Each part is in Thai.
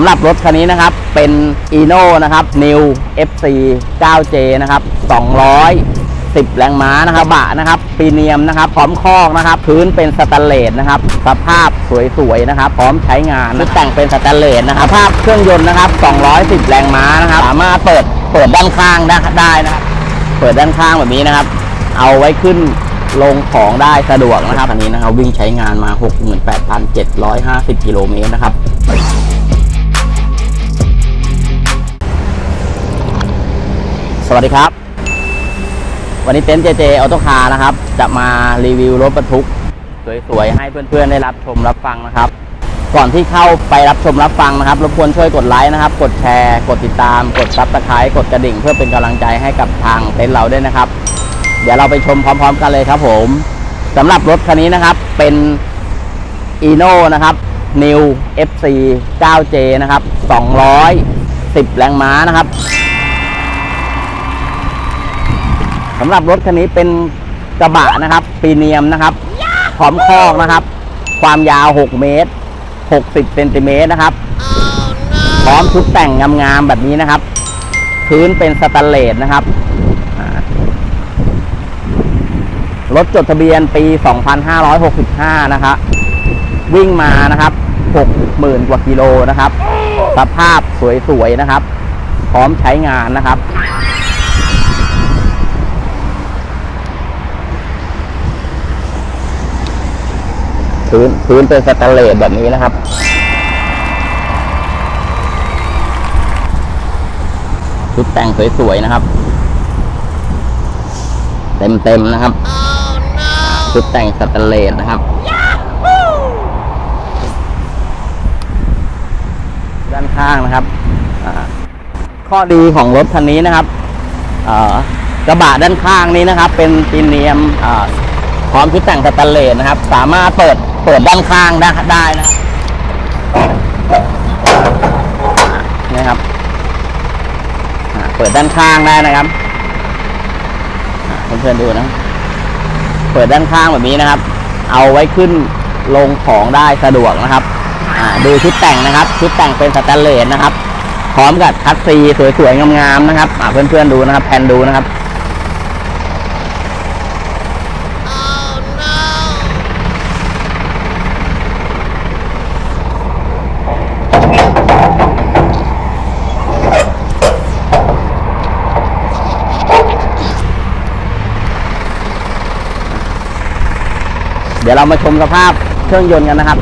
ำหรับรถคันนี้นะครับ เป็น e n o นะครับ New FC 9J นะครับ210 แรงม้านะครับบะนะครับปีเนียมนะครับ พร้อมคอกนะครับ พื้นเป็นสแตนเลสนะครับ สภาพสวยๆนะครับ พร้อมใช้งานชุดแต่งเป็นสแตนเลสนะครับ ภาพเครื่องยนต์นะครับ 210 แรงม้านะครับ สามารถเปิดเปิดด้านข้างได้ได้นะครับ เปิดด้านข้างแบบนี้นะครับ เอาไว้ขึ้นลงของได้สะดวกนะครับอันนี้นะครับวิ่งใช้งานมา 68,750 กิโลเมตรนะครับ สวัสดีครับ วันนี้เต็นท์เจเจออโตคาร์นะครับ จะมารีวิวรถบรรทุก สวยๆ ให้เพื่อนๆ ได้รับชมรับฟังนะครับ ก่อนที่เข้าไปรับชมรับฟังนะครับ รบกวนช่วยกดไลค์นะครับ กดแชร์ กดติดตาม กดซับสไครต์กดกระดิ่ง เพื่อเป็นกำลังใจให้กับทางเต็นท์เราด้วยนะครับ เดี๋ยวเราไปชมพร้อม ๆ กันเลยครับ ผมสำหรับรถคันนี้นะครับ เป็น e n o นะครับ New FC 9J นะครับ210 แรงม้านะครับ สำหรับรถคันนี้เป็นกระบะนะครับ ปีเนียมนะครับ พร้อมคอกนะครับ ความยาว 6 เมตร 60เซนติเมตรนะครับ พร้อมชุดแต่งงามๆแบบนี้นะครับ พื้นเป็นสแตนเลสนะครับรถจดทะเบียนปี 2565 นะครับ วิ่งมานะครับ 60,000 กว่ากิโลนะครับ สภาพสวยๆนะครับ พร้อมใช้งานนะครับ พื้นพื้นเป็นสแตนเลสแบบนี้นะครับ ชุดแต่งสวยๆนะครับ เต็มๆนะครับ ชุดแต่งสแตนเลสนะครับด้านข้างนะครับข้อดีของรถคันนี้นะครับกระบะด้านข้างนี้นะครับ เป็นปีเนียมพร้อมชุดแต่งสแตนเลสนะครับ สามารถเปิด เปิดด้านข้างได้ได้นะครับนี่ครับเปิดด้านข้างได้นะครับเพื่อนๆดูนะ เปิดด้านข้างแบบนี้นะครับ เอาไว้ขึ้นลงของได้สะดวกนะครับดูชุดแต่งนะครับ ชุดแต่งเป็นสแตนเลสนะครับ พร้อมกับคัสซีสวยๆงามๆนะครับเพื่อนๆดูนะครับแผ่นดูนะครับ เดี๋ยวเรามาชมสภาพเครื่องยนต์กันนะครับ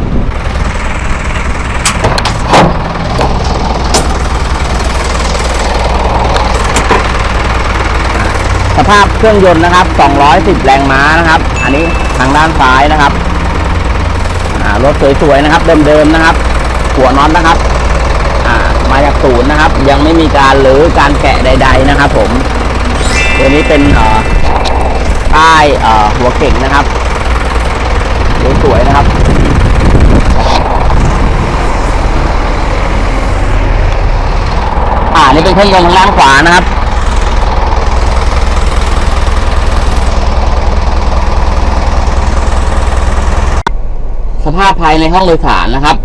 สภาพเครื่องยนต์นะครับ 210 แรงม้านะครับ อันนี้ทางด้านซ้ายนะครับรถสวยๆนะครับ เดิมๆนะครับ หัวน็อตนะครับ มาจากศูนย์นะครับ ยังไม่มีการหรือการแกะใด ๆนะครับ ผมตัวนี้เป็นเอ่อใต้เอ่อหัวเก่งนะครับ สวยๆนะครับอ่านี่เป็นเครื่องยนต์ทางด้านขวานะครับสภาพภายในห้องโดยสารนะครับ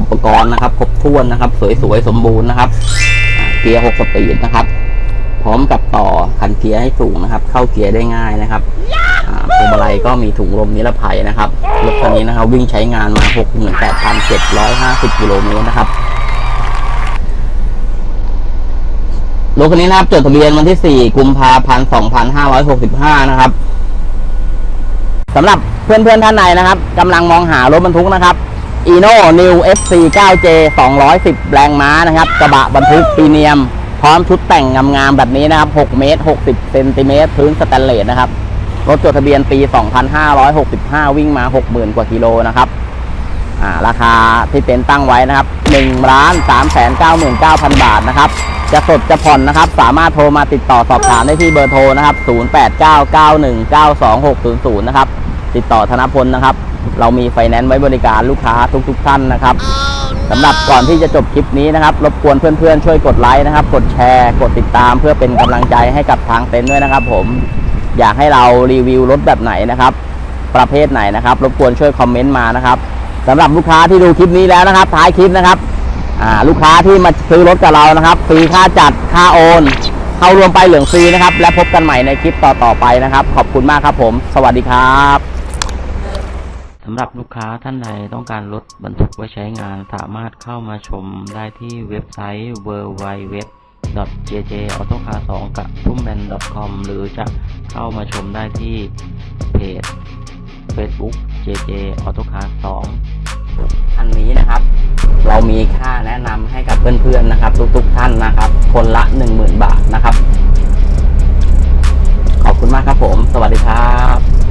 อุปกรณ์นะครับ ครบถ้วนนะครับ สวยๆสมบูรณ์นะครับเกียร์6สปีดนะครับ พร้อมกับต่อคันเกียร์ให้สูงนะครับ เข้าเกียร์ได้ง่ายนะครับ พวงมาลัยก็มีถุงลมนิรภัยนะครับรถคันนี้นะครับวิ่งใช้งานมา 68,750กิโลเมตรนะครับรถคันนี้นะครับจดทะเบียนวันที่ 4 กุมภาพันธ์ 2565 นะครับสำหรับเพื่อนๆท่านใดนะครับกำลังมองหารถบรรทุกนะครับ e n o New FC 9J 210 แรงม้านะครับ กระบะบรรทุกปีเนียม พร้อมชุดแต่งงามๆแบบนี้นะครับ 6 เมตร 60 เซนติเมตร พื้นสแตนเลสนะครับ รถจดทะเบียนปี 2565 วิ่งมา 60,000 กว่ากิโลนะครับราคาที่เต็นท์ตั้งไว้นะครับ1ล้าน3 9 9 0 0 0 บาทนะครับ จะสดจะผ่อนนะครับ สามารถโทรมาติดต่อสอบถามได้ที่เบอร์โทรนะครับ 0899192600 นะครับ ติดต่อธนพลนะครับ เรามีไฟแนนซ์ไว้บริการลูกค้าทุกๆท่านนะครับสำหรับก่อนที่จะจบคลิปนี้นะครับ รบกวนเพื่อนๆ ช่วยกดไลค์นะครับ กดแชร์ กดติดตามเพื่อเป็นกำลังใจให้กับทางเต็นท์ด้วยนะครับผม อยากให้เรารีวิวรถแบบไหนนะครับ ประเภทไหนนะครับ รบกวนช่วยคอมเมนต์มานะครับสำหรับลูกค้าที่ดูคลิปนี้แล้วนะครับ ท้ายคลิปนะครับลูกค้าที่มาซื้อรถกับเรานะครับฟรีค่าจัดค่าโอน เข้ารวมไปเหลืองฟรีนะครับ และพบกันใหม่ในคลิปต่อๆไปนะครับ ขอบคุณมากครับผม สวัสดีครับสำหรับลูกค้าท่านใดต้องการรถบรรทุกไว้ใช้งาน สามารถเข้ามาชมได้ที่เว็บไซต์ w w w j j a u t o c a r 2กับทุ่มแบน .com หรือจะเข้ามาชมได้ที่เพจ Facebook JJ Auto Car 2อันนี้นะครับ เรามีค่าแนะนำให้กับเพื่อนๆนะครับ ทุกๆท่านนะครับ คนละ 10,000 บาทนะครับ ขอบคุณมากครับผม สวัสดีครับ